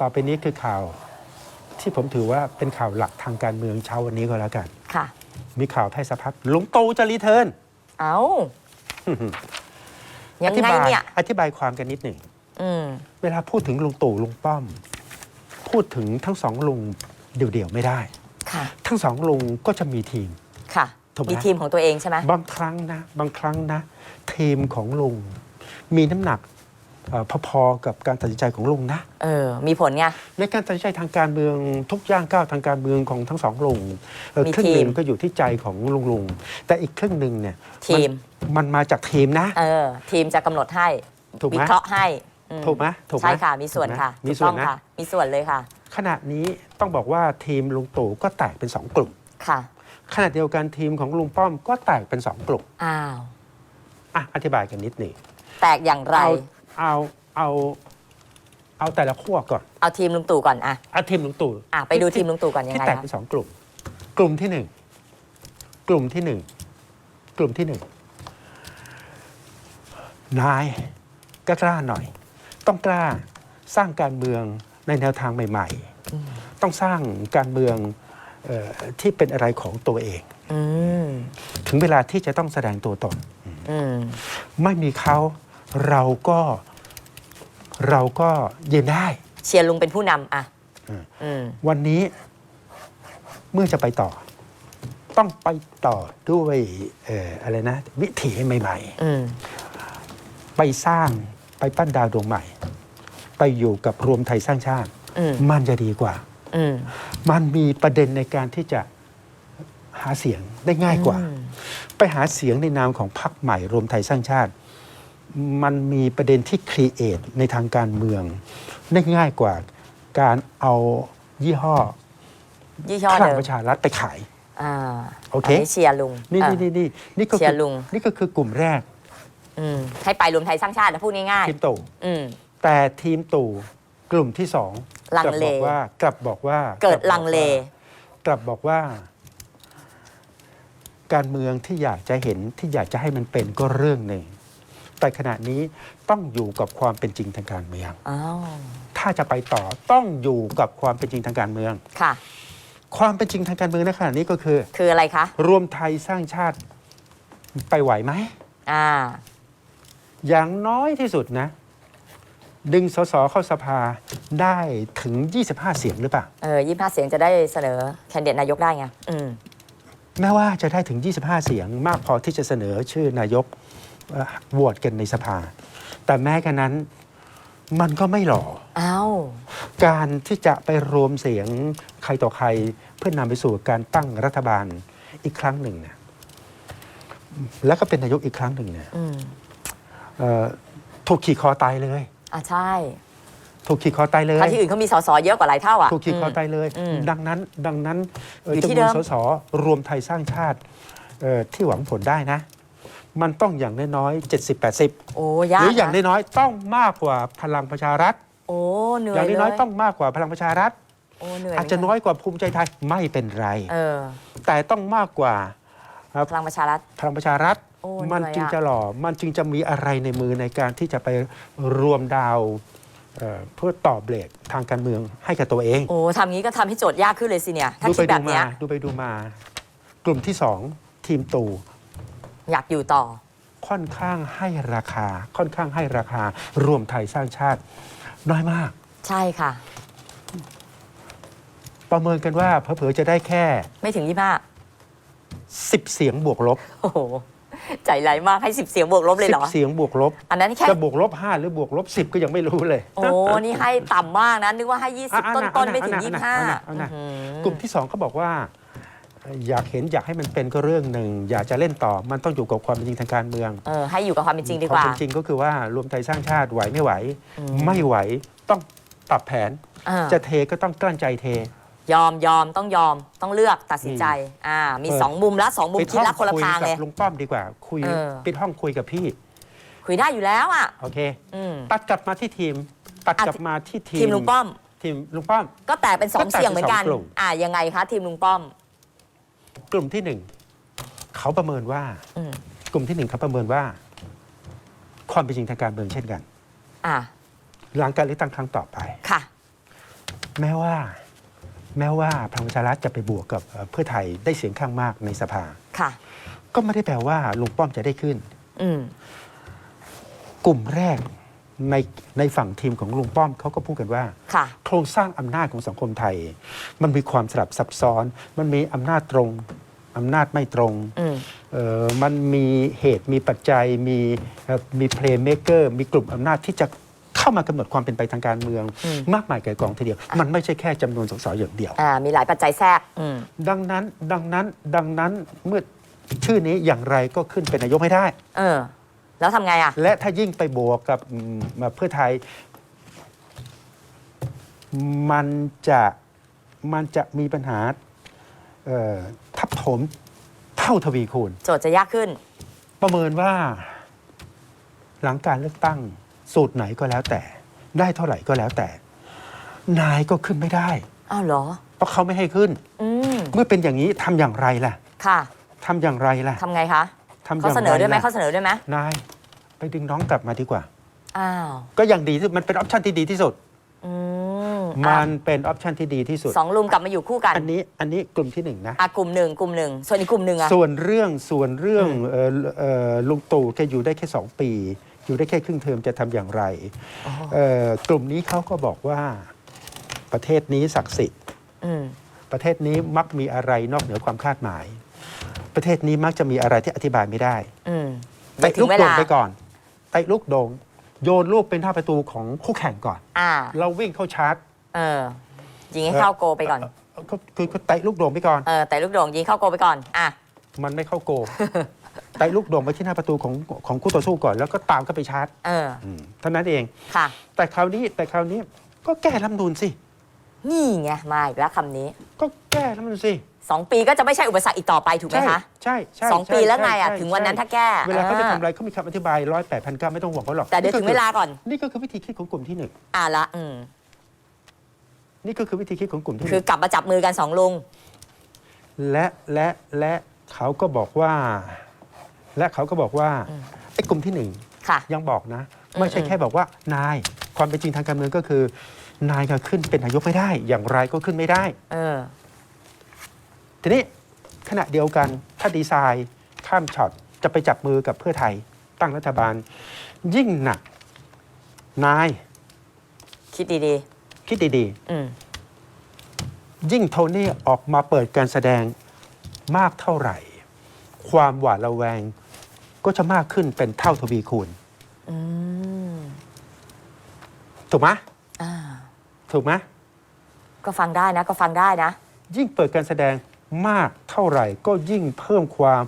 ต่อไปนี้คือข่าว ที่ผมถือว่าเป็นข่าวหลักทางการเมืองเช้าวันนี้ก็แล้วกัน ค่ะ มีข่าวแพร่สะพัดลุงตู่จะรีเทิร์นเอายังธิไงบายเนี่ยอธิบายความกันนิดหนึ่งอืมเวลาพูดถึงลุงตู่ลุงป้อม พูดถึงทั้งสองลุงเดี่ยวๆไม่ได้ค่ะทั้งสองลุงก็จะมีทีม ค่ะถูกไหมมีทีมของตัวเองใช่ไหมบางครั้งนะ บางครั้งนะ ทีมของลุงมีน้ำหนักเอ่อ พอๆกับการตัดสินใจของลุงนะเออมีผลไง ในการตัดสินใจทางการเมืองทุกย่างก้าวทางการเมืองของทั้งสองลุงเอ่อมีครึ่งหนึ่งทีมก็อยู่ที่ใจของลุงลุงแต่อีกครึ่งหนึ่งเนี่ยทีมนมันมาจากทีมนะเออทีมจะกำหนดให้ถูกไหมวิเคราะห์ให้อืถูกไหมถูกไหมใช่ค่ะมีส่วนถูกไหค่ะมีถูกส่วต้นองนะค่ะมีส่วนเลยค่ะ ขณะนี้ต้องบอกว่าทีมลุงตู่ก็แตกเป็นสองกลุ่มค่ะขณะเดียวกันทีมของลุงป้อมก็แตกเป็นสองกลุ่มอ้าวอะอธิบายกันนิดหนึ่งแตกอย่างไร เอาเอาเอาเอาแต่ละขั้วก่อนเอาทีมลุงตู่ก่อนอะเอาทีมลุงตู่อะไปดูทีมลุงตู่ก่อนยังที่ไงแตกคะเป็นสองกลุ่ม กลุ่มที่หนึ่งกลุ่มที่หนึ่งกลุ่มที่หนึ่งนายกล้าๆหน่อย ต้องกล้าสร้างการเมืองในแนวทางใหม่ ๆ ต้องสร้างการเมืองเออที่เป็นอะไรของตัวเอง อืมถึงเวลาที่จะต้องแสดงตัวตน อืมไม่มีเขา เราก็เราก็ยืนได้ เชียร์ลุงเป็นผู้นำอะอืมอืมวันนี้เมื่อจะไปต่อ ต้องไปต่อด้วยเอ่ออะไรนะ วิถีใหม่ อืมๆ ไปสร้างไปปั้นดาวดวงใหม่ ไปอยู่กับรวมไทยสร้างชาติ อืมมันจะดีกว่า อืมมันมีประเด็นในการที่จะหาเสียงได้ง่ายกว่า อืมไปหาเสียงในนามของพรรคใหม่รวมไทยสร้างชาติ มันมีประเด็นที่ครีเอทในทางการเมือง ได้ง่ายกว่าการเอายี่ห้อยี่ห้อพลัเดิงมประชารัฐไปขายอ่าโอเคนนี้เชียร์ลุงนี่อะนี่นี่นี่นี่ก็เชีคืยร์ลุงนี่ก็คือกลุ่มแรกอืมให้ไปรวมไทยสร้างชาตินะพูดง่ายทีมตู่ๆอืมแต่ทีมตู่กลุ่มที่สองลังกลับเลบอกว่ากลับบอกว่า เกิดลังเล กลับบอกว่า การเมืองที่อยากจะเห็นที่อยากจะให้มันเป็นก็เรื่องหนึ่ง แต่ขณะนี้ต้องอยู่กับความเป็นจริงทางการเมือง อ้าวถ้าจะไปต่อต้องอยู่กับความเป็นจริงทางการเมือง ค่ะ ความเป็นจริงทางการเมืองในขณะนี้ก็คือ คืออะไรคะ รวมไทยสร้างชาติไปไหวไหม อ่า อย่างน้อยที่สุดนะ ดึงสสเข้าสภาได้ถึง 25 เสียงหรือเปล่า เออยี่ห้าเสียงจะได้เสนอแคนดิเดตนายกได้ไง อืม แม้ว่าจะได้ถึง 25 เสียงมากพอที่จะเสนอชื่อนายกเอ่อ โหวตกันในสภา แต่แม้กระนั้นมันก็ไม่หล่อ อ้าว การที่จะไปรวมเสียงใครต่อใครเพื่อนำไปสู่การตั้งรัฐบาลอีกครั้งหนึ่งเนี่ยแล้วก็เป็นนายกอีกครั้งหนึ่งเนี่ยอืมเอ่อถูกขี่คอตายเลย อะใช่ถูกขี่คอตายเลย ถ้าที่อื่นเขามีสสเยอะกว่าหลายเท่าอะถูกขีดคอม ตายเลย อืมดังนั้น ดังนั้นเอ่ออยู่ที่จำนวนเดิมสสรวมไทยสร้างชาติเอ่อที่หวังผลได้นะ มันต้องอย่างน้อยๆ70 80 โอ้หยากรืออย่างนะน้อยๆต้องมากกว่าพลังประชารัฐ โอ้เหนื่ออยย่างเลน้อยยๆต้องมากกว่าพลังประชารัฐ โอ้เหนื่อยอาจจะน้อยกว่าภูมิใจไทยไม่เป็นไร เออแต่ต้องมากกว่าพลังประชารัฐ พลังประชารัฐ โอ้มันเหนื่อยจึงอะจะหล่อ มันจึงจะมีอะไรในมือในการที่จะไปรวมดาวเอ่อเพื่อต่อเบรกทางการเมืองให้กับตัวเอง โอ้ทำงี้ก็ทำให้โจทย์ยากขึ้นเลยสิเนี่ย ถ้าดูคิไปดแบดูบมาเนี้ย ดูไปดูมา กลุ่มที่สองทีมตู่ อยากอยู่ต่อ ค่อนข้างให้ราคา ค่อนข้างให้ราคา รวมไทยสร้างชาติ น้อยมาก ใช่ค่ะ ประเมินกันว่าเผลอๆจะได้แค่ ไม่ถึงยี่ห้า10 เสียงบวกลบโอ้โห ใจร้ายมากให้สิบเสียงบวกลบเลยเหรอ 10เสียงบวกลบ อันนั้นแค่ จะบวกลบ 5 หรือบวกลบ 10 ก็ยังไม่รู้เลย โอ้ นี่ให้ต่ำมากนะ นึกว่าให้ยี่สิบอะต้นอะต้นอะไม่ถึงอะยี่อะห้าอะอะอะ กลุ่มที่สองเขาบอกว่า อยากเห็นอยากให้มันเป็นก็เรื่องหนึ่ง อยากจะเล่นต่อมันต้องอยู่กับความเป็นจริงทางการเมืองเออให้อยู่กับความเป็นจริงดีคกวามว่า เป็นจริงก็คือว่ารวมไทยสร้างชาติไหวไม่ไหว อืม ไม่ไหวต้องปรับแผน เออจะเทก็ต้องกลั้นใจเท ยอมยอมต้องยอมต้องเลือกตัดสินใจ อ่า มีเออ สองมุมละสองมุมปิดคิดห้องละคนละคุยทางกัเลย ลุงป้อมดีกว่า คุยเออ ปิดห้องคุยกับพี่คุยได้อยู่แล้วอะ โอเค อืม ตัดกลับมาที่ทีม ตัดอะกลับมาที่ทีมทีมลุงป้อม ทีมลุงป้อม ก็แตกเป็นสองก็แตกเป็นเสียงเหมือนกัน สองกลุ่ม อ่ายังไงคะทีมลุงป้อม กลุ่มที่หนึ่งเขาประเมินว่า อืมกลุ่มที่หนึ่งเขาประเมินว่า ความเป็นจริงทางการเมืองเช่นกัน อ่าหลังการเลือกตั้งครั้งต่อไป ค่ะ แม้ว่า แม้ว่าพลังประชารัฐจะไปบวกกับเอ่อเพื่อไทยได้เสียงข้างมากในสภา ค่ะ ก็ไม่ได้แปลว่าลุงป้อมจะได้ขึ้น อืมกลุ่มแรกในในฝั่งทีมของลุงป้อมเขาก็พูดกันว่า ค่ะ โครงสร้างอำนาจของสังคมไทย มันมีความสลับซับซ้อน มันมีอำนาจตรง อำนาจไม่ตรงอืมเอ่อมันมีเหตุมีปัจจัยมีเอ่อมีเพลย์เม k เกอร์มีกลุ่มอำนาจที่จะเข้ามากำหนดความเป็นไปทางการเมืองอืมมากมายไก่กองทีเดียว มันไม่ใช่แค่จำนวนสสอย่างเดียวอ่ามีหลายปัจจัยแทรกอืมดังนั้นดังนั้นดังนั้นเมื่อชื่อนี้อย่างไรก็ขึ้นเป็นนายกไม่ได้ เออ แล้วทำไงอะ และถ้ายิ่งไปบวกกับอืมมาเพื่อไทย มันจะมันจะมีปัญหาเอ่อทับ ถมเท่าทวีคูณ โจทย์จะยากขึ้น ประเมินว่า หลังการเลือกตั้ง สูตรไหนก็แล้วแต่ ได้เท่าไหร่ก็แล้วแต่ นายก็ขึ้นไม่ได้ อ้าวเหรอ เพราะเขาไม่ให้ขึ้น อืม เมื่อเป็นอย่างนี้ทำอย่างไรล่ะค่ะ ทำอย่างไรล่ะทำไงคะทำอเขาย่างเสไรนอด้วยไหมล่ะเขาเสนอด้วยไหมนาย ไปดึงน้องกลับมาดีกว่า อ้าว ก็ยังดีที่มันเป็นออปชันที่ดีที่สุด อืม มัอะนเป็นออปชันที่ดีที่สุด สองลุมกลับมาอยู่คู่กันอันนี้อันนี้กลุ่มที่หนึ่งนะ อะกลุ่มหนึ่งกลุ่มหนึ่งส่วนอีกกลุ่มหนึ่งอะ ส่วนเรื่องส่วนเรื่องอืมเอ่อเอ่อลุงตู่แกอยู่ได้แค่สองปี อยู่ได้แค่ครึ่งเทอมจะทำอย่างไรอ๋อเอ่อกลุ่มนี้เขาก็บอกว่าประเทศนี้ศักดิ์สิทธิ์ อืม ประเทศนี้มักมีอะไรนอกเหนือความคาดหมาย ประเทศนี้มักจะมีอะไรที่อธิบายไม่ได้อืมเตะถึลูงกเวโด่ลางไปก่อนเตะลูกโด่งโยนลูกเป็นท่าประตูของคู่แข่งก่อน อ่า เราวิ่งเข้าชาร์จ เออ ยิงให้เข้าโกไปก่อนเอ่อก็คือคือเตะลูกโด่งไปก่อน เออแต่ลูกโด่งยิงเข้าโกไปก่อน อะ มันไม่เข้าโกเตะลูกโด่งไปที่หน้าประตูของของคู่ต่อสู้ก่อน แล้วก็ตามเข้าไปชาร์จเออ อืมเท่านั้นเอง ค่ะ แต่คราวนี้แต่คราวนี้ก็แก้รัฐธรรมนูนสิ นี่ไง มาอีกแล้วคำนี้ ก็แก้รัฐธรรมนูนสิสองปีก็จะไม่ใช่อุปสรรคอีกต่อไปถูกไหมใช่คะใช่ใช่สองใช่ปีแล้วไงอะ ใช่ถึงวันนั้นใช่ถ้าแก้เวลาเขาไปออทำอะไรเขามีคำอธิบายร้อยแปดพันเก้าไม่ต้องห่วงเขาหรอกแต่เดี๋ยวถึงเวลาก่อน นี่ก็คือวิธีคิดของกลุ่มที่หนึ่ง อะละ อืม นี่ก็คือวิธีคิดของกลุ่มที่หคือนึ่งกลับมาจับมือกันสองลุง และและและเขาก็บอกว่า และเขาก็บอกว่าอืม ไอ้กลุ่มที่หนึ่งค่ะ ยังบอกนะอืมไม่ใช่อืม แค่บอกว่านาย ความเป็นจริงทางการเมืองก็คือ นายก็ขึ้นเป็นนายกไม่ได้ อย่างไรก็ขึ้นไม่ได้ เออ ทีนี้ขณะเดียวกันถ้าดีไซน์ข้ามช็อตจะไปจับมือกับเพื่อไทยตั้งรัฐบาล ยิ่งหนักนายคิดดี คิดดีๆอืมๆ ยิ่งโทนี่ออกมาเปิดการแสดงมากเท่าไหร่ ความหวาดระแวงก็จะมากขึ้นเป็นเท่าทวีคูณ อืมถูกไหมอ่าถูกไหมก็ฟังได้นะ ก็ฟังได้นะ ยิ่งเปิดการแสดงมากเท่าไหร่ ก็ยิ่งเพิ่มความ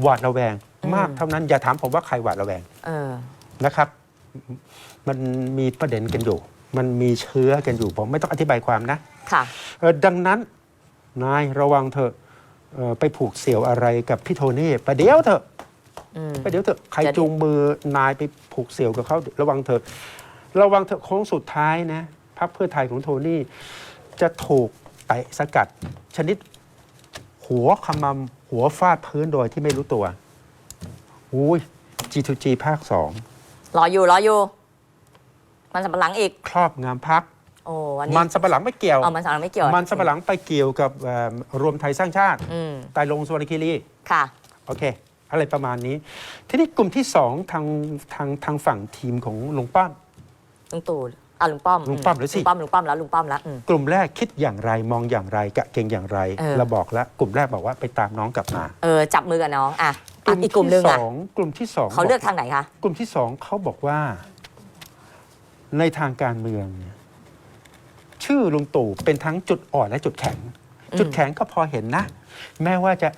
หวาดระแวงอืมมากเท่านั้นอย่าถามผมว่าใครหวาดระแวงเออ นะครับ มันมีประเด็นกันอยู่ มันมีเชื้อกันอยู่ผมไม่ต้องอธิบายความนะค่ะเอ่อดังนั้นนายระวังเถอะเอ่อไปผูกเสี่ยวอะไรกับพี่โทนี่ประเดี๋ยวเถอะอืมประเดี๋ยวเถอะใครจะได้จูงมือนายไปผูกเสี่ยวกับเขาระวังเถอะระวังเถอะโค้งสุดท้ายนะพรรคเพื่อไทยของโทนี่จะถูกเตะสกัด ชนิดหัวขมำหัวฟาดพื้นโดยที่ไม่รู้ตัวอุ้ย G2G ภาคสองรออยู่ รออยู่ มันสับปะหลังอีก ครอบงำพัก โอ้วันนี้มันสับปะหลังไม่เกี่ยวเอามันสับปะหลังไม่เกี่ยวมันสับปะหลังไปเกี่ยวกับเอ่อรวมไทยสร้างชาติอืมตายลงสวรรณคีรี ค่ะ โอเค อะไรประมาณนี้ ทีนี้กลุ่มที่สองทางทางทางฝั่งทีมของลุงป้อม ลุงตู่อะลุงป้อมลุงป้อมหรือสิ ลุงป้อมลุงป้อมแล้วลุงป้อมแล้วอืม กลุ่มแรกคิดอย่างไรมองอย่างไรกะเก่งอย่างไรเออ เราบอกแล้วกลุ่มแรกบอกว่าไปตามน้องกลับมาเออจับมือกับน้องอะอะอีกกลุ่มหนึ่งที่สอะองกลุ่มที่สองเขาเลือกบทางไหนคะ กลุ่มที่สองเขาบอกว่า ในทางการเมืองเนี่ยชื่อลุงตู่เป็นทั้งจุดอ่อนและจุดแข็งอืมจุดแข็งก็พอเห็นนะ แม้ว่าจะ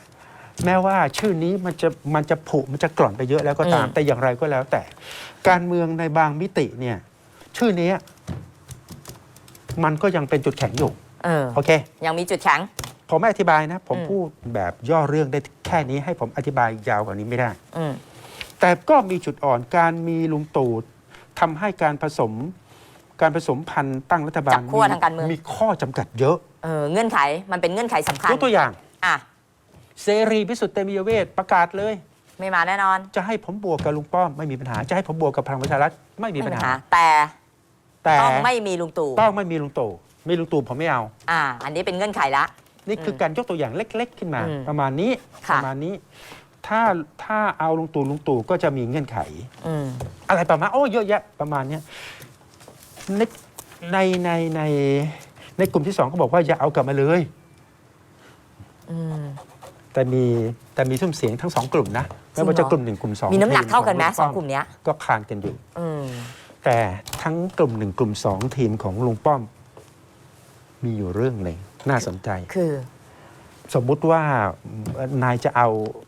แม้ว่าชื่อนี้มันจะมันจะผุมันจะกร่อนไปเยอะแล้วก็ตาม แต่อย่างไรก็แล้วแต่ การเมืองในบางมิติเนี่ย ชื่อนี้มันก็ยังเป็นจุดแข็งอยู่เออโอเค ยังมีจุดแข็ง ผมไม่อธิบายนะ ผมอืมพูดแบบย่อเรื่องได้แค่นี้ให้ผมอธิบายยาวกว่านี้ไม่ได้อืมแต่ก็มีจุดอ่อนการมีลุงตู่ ทำให้การผสมการผสมพันธุ์ตั้งรัฐบาลจับขั้วทางการเมือง มีข้อจำกัดเยอะเออเงื่อนไขมันเป็นเงื่อนไขสำคัญยกตัวอย่างอะเสรีพิสุทธิ์เตมียเวทประกาศเลย ไม่มาแน่นอนจะให้ผมบวกกับลุงป้อมไม่มีปัญหาจะให้ผมบวกกับพลังประชารัฐไม่มีปัญหา แต่แต่ต้องไม่มีลุงตู่ต้องไม่มีลุงตู่ไม่ลุงตู่ผมไม่เอา อ่า อันนี้เป็นเงื่อนไขละ นี่คือการยกตัวอย่างเล็ก ๆ ขึ้นมา อืมประมาณนี้ค่ะประมาณนี้ ถ้าถ้าเอาลุงตู่ลุงตู่ก็จะมีเงื่อนไข อืม อะไรประมาณโอ้เยอะแยะประมาณเนี้ยในในในในในกลุ่มที่สองก็บอกว่าอย่าเอากลับมาเลย อืม แต่มีแต่มีทุ่มเสียงทั้งสองกลุ่มนะไม่ว่าจริจะงเหรอกลุ่มหนึ่งกลุ่มสองมีน้ำหนักเท่ากันไหมทีสองขกลุ่มเนี้ย ก็คานกันอยู่ อืม แต่ทั้งกลุ่มหนึ่งกลุ่มสองทีมของลุงป้อม มีอยู่เรื่องหนึ่งน่าสนใจ คือ สมมุติว่านายจะเอาเอ่อ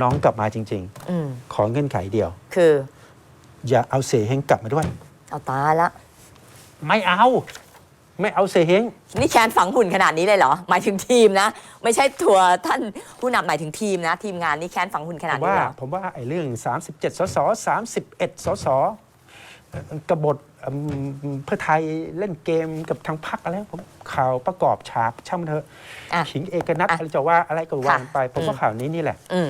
น้องกลับมาจริง อืมๆ ขอเงื่อนไขเดียว คืออย่าเอาเสเฮงกลับมาด้วย เอาตายละ ไม่เอา ไม่เอาเสเฮงนี่แคนฝังหุ่นขนาดนี้เลยเหรอ หมายถึงทีมนะ ไม่ใช่ตัวท่านผู้นำหมายถึงทีมนะ ทีมงานนี่แคนฝังหุ่นขผนาดมนี้ว่าเหรอผมว่าไอ้เรื่อง 37 สส 31 สสเอ่อ กบฏอืมเพื่อไทยเล่นเกมกับทางพักอะไรผมข่าวประกอบฉากช่างมันเถอะอะขิงเอกนัทอะอะไรจะว่าอะไรก็ว่ากันไปผมว่าอืมข่าวนี้นี่แหละอืม